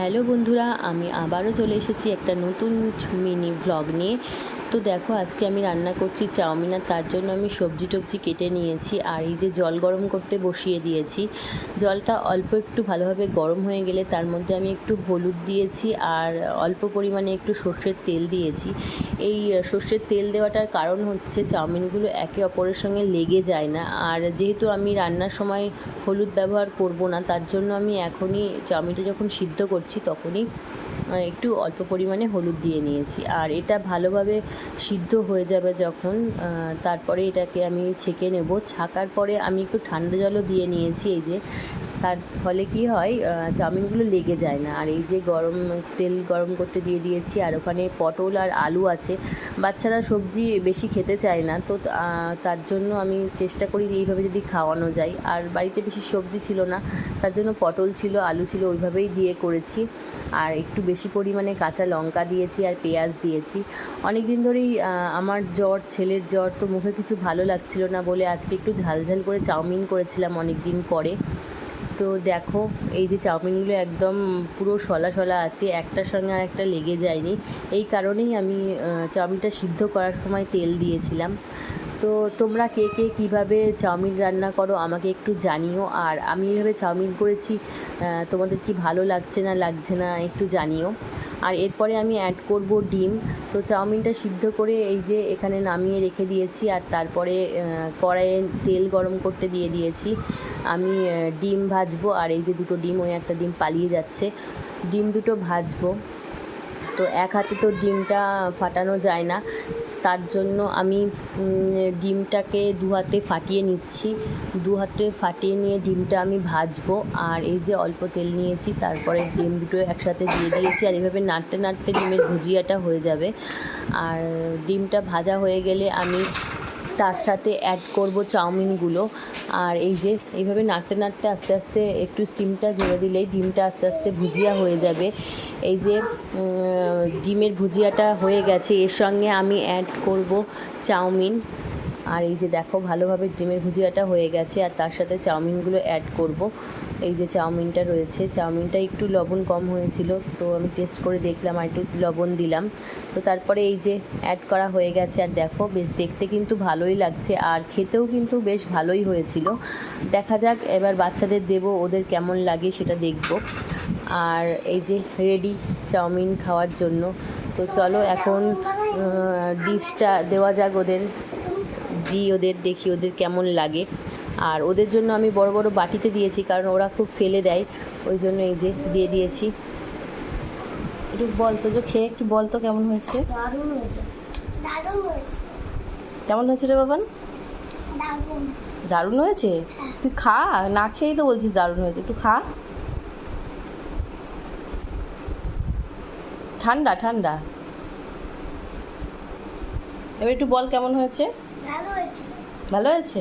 Hello বন্ধুরা আমি আবারও চলে এসেছি একটা নতুন মিনি ভ্লগ নিয়ে। তো দেখো, আজকে আমি রান্না করছি চাউমিন আর তার জন্য আমি সবজি টবজি কেটে নিয়েছি আর এই যে জল গরম করতে বসিয়ে দিয়েছি। জলটা অল্প একটু ভালোভাবে গরম হয়ে গেলে তার মধ্যে আমি একটু হলুদ দিয়েছি আর অল্প পরিমাণে একটু সর্ষের তেল দিয়েছি। এই সর্ষের তেল দেওয়াটার কারণ হচ্ছে চাউমিনগুলো একে অপরের সঙ্গে লেগে যায় না আর যেহেতু আমি রান্নার সময় হলুদ ব্যবহার করব না, তার জন্য আমি এখনই চাউমিনটা যখন সিদ্ধ করছি তখনই একটু অল্প পরিমাণে হলুদ দিয়ে নিয়েছি। আর এটা ভালোভাবে সিদ্ধ হয়ে যাবে যখন তারপরে এটাকে আমি ছেঁকে নেব। ছাকার পরে আমি একটু ঠান্ডা জলও দিয়ে নিয়েছি, এই যে তার ফলে কি হয় চাউমিনগুলো লেগে যায় না। আর এই যে গরম, তেল গরম করতে দিয়ে দিয়েছি, আর ওখানে পটল আর আলু আছে, বাচ্চারা সবজি বেশি খেতে চায় না। তো তার জন্য আমি চেষ্টা করি এইভাবে যদি খাওয়ানো যায়। আর বাড়িতে বেশি সবজি ছিল না, তার জন্য পটল ছিল, আলু ছিল, ওইভাবেই দিয়ে করেছি। আর একটু বেশি পরিমাণে কাঁচা লঙ্কা দিয়েছি আর পেঁয়াজ দিয়েছি। অনেক দিন ধরেই আমার জ্বর, ছেলের জ্বর, তো মুখে কিছু ভালো লাগছিল না বলে আজকে একটু ঝালঝাল করে চাউমিন করেছিলাম অনেক দিন পরে। তো দেখো, এই যে চাউমিনগুলো একদম পুরো সলা সলা আছে, একটার সঙ্গে আর একটা লেগে যায়নি। এই কারণেই আমি চাউমিনটা সিদ্ধ করার সময় তেল দিয়েছিলাম। তো তোমরা কে কে কীভাবে চাউমিন রান্না করো আমাকে একটু জানিও। আর আমি এইভাবে চাউমিন করেছি তোমাদের কি ভালো লাগছে না লাগছে না একটু জানিও। আর এরপরে আমি অ্যাড করব ডিম। তো চাউমিনটা সিদ্ধ করে এই যে এখানে নামিয়ে রেখে দিয়েছি আর তারপরে কড়াইয়ে তেল গরম করতে দিয়ে দিয়েছি। আমি ডিম ভাজবো আর এই যে দুটো ডিম, ওই একটা ডিম পালিয়ে যাচ্ছে। ডিম দুটো ভাজবো। তো এক হাতে তো ডিমটা ফাটানো যায় না। তার জন্য আমি ডিমটাকে দু হাতে ফাটিয়ে নিচ্ছি। দু হাতে ফাটিয়ে নিয়ে ডিমটা আমি ভাজবো। আর এই যে অল্প তেল নিয়েছি, তারপরে ডিম দুটো একসাথে দিয়ে দিয়েছি। আর এভাবে নাড়তে নাড়তে ডিমের ভুজিয়াটা হয়ে যাবে। আর ডিমটা ভাজা হয়ে গেলে আমি তার সাথে অ্যাড করব চাউমিনগুলো। আর এই যে, এইভাবে নাড়তে নাড়তে আস্তে আস্তে একটু স্টিমটা জুড়ে দিলেই ডিমটা আস্তে আস্তে ভুজিয়া হয়ে যাবে। এই যে ডিমের ভুজিয়াটা হয়ে গেছে, এর সঙ্গে আমি অ্যাড করব চাউমিন। আর এই যে দেখো, ভালোভাবে ডিমের ভুজিয়াটা হয়ে গেছে, আর তার সাথে চাউমিনগুলো অ্যাড করব। এই যে চাউমিনটা রয়েছে, চাউমিনটা একটু লবণ কম হয়েছিল, তো আমি টেস্ট করে দেখলাম আর একটু লবণ দিলাম। তো তারপরে এই যে অ্যাড করা হয়ে গেছে, আর দেখো, বেশ দেখতে কিন্তু ভালোই লাগছে, আর খেতেও কিন্তু বেশ ভালোই হয়েছিল। দেখা যাক, এবার বাচ্চাদের দেব, ওদের কেমন লাগে সেটা দেখব। আর এই যে রেডি চাউমিন খাওয়ার জন্য, তো চলো এখন ডিশটা দেওয়া যাক ওদের। দিই ওদের দেখি ওদের কেমন লাগে। আর ওদের জন্য আমি বড় বড় বাটিতে দিয়েছি কারণ ওরা খুব ফেলে দেয়। ওই জন্য এই যে দিয়ে দিয়েছি। একটু বল তো যে খেয়ে একটু বল তো কেমন হয়েছে? দারুণ হয়েছে। দারুণ হয়েছে। কেমন হয়েছে রে বাবান? দারুণ। দারুণ হয়েছে? তুই খা না খেয়েই তো বলছিস দারুণ হয়েছে। একটু খা। ঠান্ডা ঠান্ডা। এবার একটু বল কেমন হয়েছে? ভালো হয়েছে